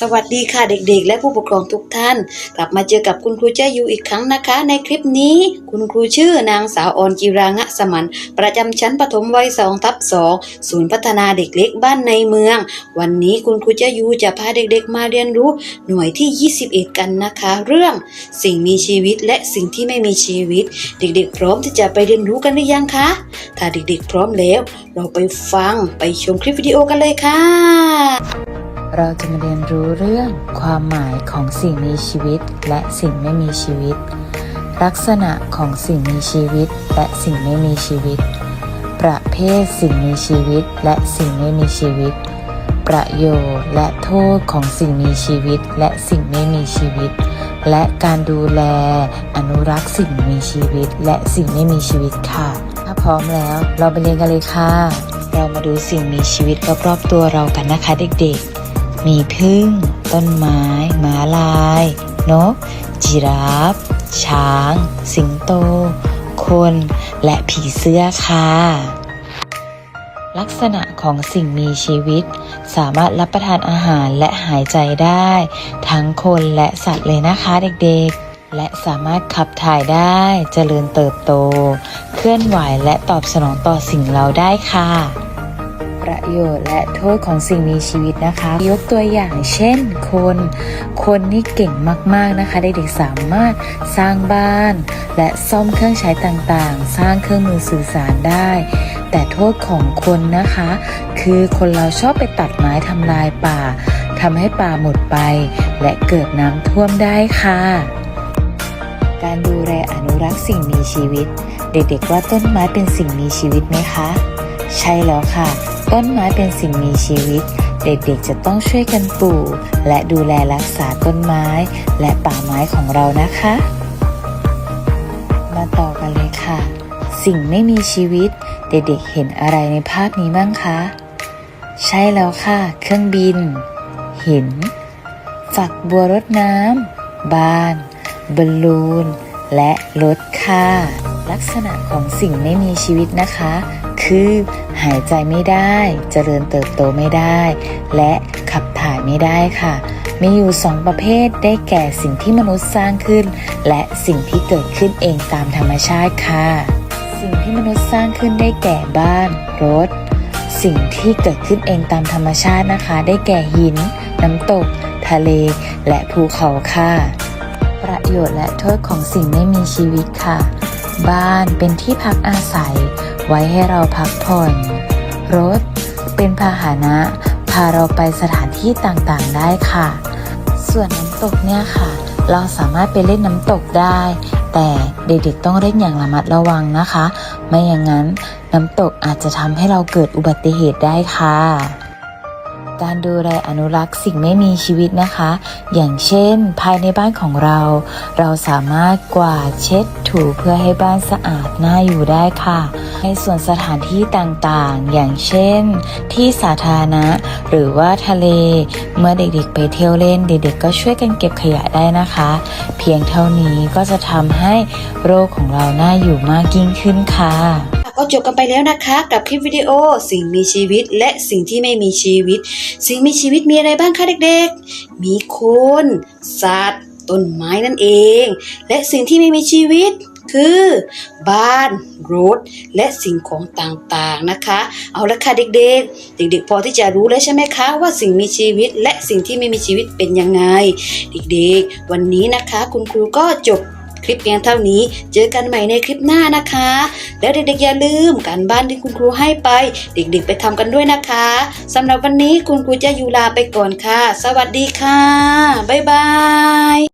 สวัสดีค่ะเด็กๆ และผู้ปกครองทุกท่าน กลับมาเจอกับคุณครูเจ้าอยู่อีกครั้งนะคะ ในคลิปนี้ คุณครูชื่อนางสาวออนจิรางะสมัน ประจำชั้นประถมวัย2ทับ2ศูนย์พัฒนาเด็กเล็กบ้านในเมือง วันนี้คุณครูเจ้าอยู่จะพาเด็กๆ มาเรียนรู้ หน่วยที่ 21 กันนะคะ เรื่อง สิ่งมีชีวิตและสิ่งที่ไม่มีชีวิต เด็กๆ พร้อมที่จะไปเรียนรู้กันหรือยังคะถ้าเด็กๆ พร้อมแล้ว เราไปฟังไปชมคลิปวิดีโอกันเลยค่ะ เราจะมาเรียนรู้เรื่อง ความหมายของสิ่งมีชีวิต และสิ่งไม่มีชีวิต ลักษณะของสิ่งมีชีวิต และสิ่งไม่มีชีวิต ประเภทสิ่งมีชีวิต และสิ่งไม่มีชีวิต ประโยชน์และโทษของสิ่งมีชีวิต และสิ่งไม่มีชีวิต และการดูแล อนุรักษ์สิ่งมีชีวิต และสิ่งไม่มีชีวิตค่ะ ถ้าพร้อมแล้วเราไปเรียนกันเลยค่ะเรามาดูสิ่งมีชีวิตรอบๆตัวเรากันนะคะเด็กๆ มีพึ่ง ต้นไม้หมาลาย นก จิราฟ ช้าง สิงโต คน และผีเสื้อค่ะ ลักษณะของสิ่งมีชีวิต สามารถรับประทานอาหารและหายใจได้ ทั้งคนและสัตว์เลยนะคะเด็กๆและสามารถขับถ่ายได้ เจริญเติบโต เคลื่อนไหวและตอบสนองต่อสิ่งเราได้ค่ะ ประโยชน์และโทษของสิ่งมีชีวิตนะคะ ยกตัวอย่างเช่นคน คนนี่เก่งมากๆนะคะ เด็กๆสามารถสร้างบ้าน และซ่อมเครื่องใช้ต่างๆ สร้างเครื่องมือสื่อสารได้ แต่โทษของคนนะคะ คือคนเราชอบไปตัดไม้ทำลายป่าทำให้ป่าหมดไป และเกิดน้ำท่วมได้ค่ะ การดูแลอนุรักษ์สิ่งมีชีวิต เด็กๆว่าต้นไม้เป็นสิ่งมีชีวิตไหมคะ ใช่แล้วค่ะ ต้นไม้เป็นสิ่งมีชีวิต เด็กๆจะต้องช่วยกันปลูก และดูแลรักษาต้นไม้ และป่าไม้ของเรานะคะ มาต่อกันเลยค่ะ สิ่งไม่มีชีวิต เด็กๆเห็นอะไรในภาพนี้บ้างคะ ใช่แล้วค่ะ เครื่องบิน หิน ฝักบัวรดน้ำ บ้าน บอลลูน และรถค่ะ ลักษณะของสิ่งไม่มีชีวิตนะคะ คือ หายใจไม่ได้ เจริญเติบโตไม่ได้ และขับถ่ายไม่ได้ค่ะ มีอยู่สองประเภทได้แก่สิ่งที่มนุษย์สร้างขึ้น และสิ่งที่เกิดขึ้นเองตามธรรมชาติค่ะ สิ่งที่มนุษย์สร้างขึ้นได้แก่บ้าน รถ สิ่งที่เกิดขึ้นเองตามธรรมชาตินะคะ ได้แก่หิน น้ำตก ทะเล และภูเขาค่ะ ประโยชน์และโทษของสิ่งไม่มีชีวิตค่ะ บ้านเป็นที่พักอาศัย ไว้ให้เราพักผ่อน รถ เป็นพาหนะ พาเราไปสถานที่ต่างๆได้ค่ะ ส่วนน้ำตกเนี่ยค่ะ เราสามารถไปเล่นน้ำตกได้ แต่เด็กๆต้องเล่นอย่างระมัดระวังนะคะ ไม่อย่างนั้นน้ำตกอาจจะทำให้เราเกิดอุบัติเหตุได้ค่ะ การดูแลอนุรักษ์สิ่งไม่มีชีวิตนะคะ อย่างเช่น ภายในบ้านของเรา เราสามารถกวาดเช็ดถูเพื่อให้บ้านสะอาดน่าอยู่ได้ค่ะ ในส่วนสถานที่ต่างๆ อย่างเช่น ที่สาธารณะ หรือว่าทะเล เมื่อเด็กๆ ไปเที่ยวเล่นเด็กๆ ก็ช่วยกันเก็บขยะได้นะคะ เพียงเท่านี้ก็จะทำให้โรคของเราน่าอยู่มากยิ่งขึ้นค่ะ ก็จบกันไปแล้วนะคะกับคลิปวิดีโอสิ่งมีชีวิตและสิ่งที่ไม่มีชีวิต สิ่งมีชีวิตมีอะไรบ้างคะเด็กๆ มีคนสัตว์ ต้นไม้นั่นเอง และสิ่งที่ไม่มีชีวิตคือ บ้านรถและสิ่งของต่างๆนะคะ เอาละค่ะเด็กๆ เด็กๆ พอที่จะรู้แล้วใช่ไหมคะว่าสิ่งมีชีวิตและสิ่งที่ไม่มีชีวิตเป็นยังไง เด็กๆ วันนี้นะคะ คุณครูก็จบ ลิปเพียงเท่านี้ เจอกันใหม่ในคลิปหน้านะคะ แล้วเด็กๆอย่าลืมการบ้านที่คุณครูให้ไป เด็กๆไปทำกันด้วยนะคะสำหรับวันนี้คุณครูจะยูลาไปก่อนค่ะ สวัสดีค่ะ บ๊ายบาย